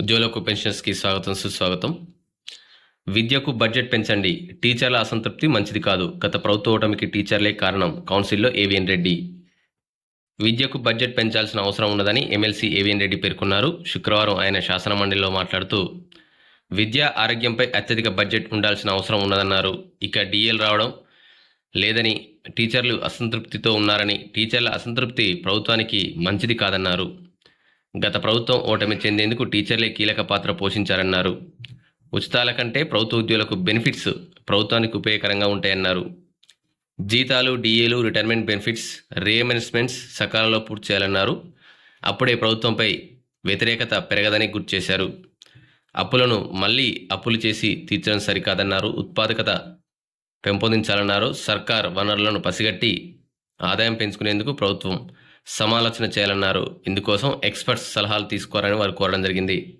ఉద్యోగులకు పెన్షన్స్కి స్వాగతం సుస్వాగతం. విద్యకు బడ్జెట్ పెంచండి. టీచర్ల అసంతృప్తి మంచిది కాదు. గత ప్రభుత్వ ఓటమికి టీచర్లే కారణం కౌన్సిల్లో ఏవిఎన్ రెడ్డి. విద్యకు బడ్జెట్ పెంచాల్సిన అవసరం ఉన్నదని ఎమ్మెల్సీ ఏవిఎన్ రెడ్డి పేర్కొన్నారు. శుక్రవారం ఆయన శాసనమండలిలో మాట్లాడుతూ విద్య ఆరోగ్యంపై అత్యధిక బడ్జెట్ ఉండాల్సిన అవసరం ఉన్నదన్నారు. ఇక డిఎల్ రావడం లేదని టీచర్లు అసంతృప్తితో ఉన్నారని టీచర్ల అసంతృప్తి ప్రభుత్వానికి మంచిది కాదన్నారు. గత ప్రభుత్వం ఓటమి చెందేందుకు టీచర్లే కీలక పాత్ర పోషించారన్నారు. ఉచితాల కంటే ప్రభుత్వ ఉద్యోగులకు బెనిఫిట్స్ ప్రభుత్వానికి ఉపయోగకరంగా ఉంటాయన్నారు. జీతాలు డిఏలు రిటైర్మెంట్ బెనిఫిట్స్ రీఎమెన్స్మెంట్స్ సకాలంలో పూర్తి చేయాలన్నారు. అప్పుడే ప్రభుత్వంపై వ్యతిరేకత పెరగదని గుర్తు చేశారు. అప్పులను మళ్ళీ అప్పులు చేసి తీర్చడం సరికాదన్నారు. ఉత్పాదకత పెంపొందించాలన్నారు. సర్కార్ వనరులను పసిగట్టి ఆదాయం పెంచుకునేందుకు ప్రభుత్వం సమాలోచన చేయాలన్నారు. ఇందుకోసం ఎక్స్పర్ట్స్ సలహాలు తీసుకోవాలని వారు కోరడం జరిగింది.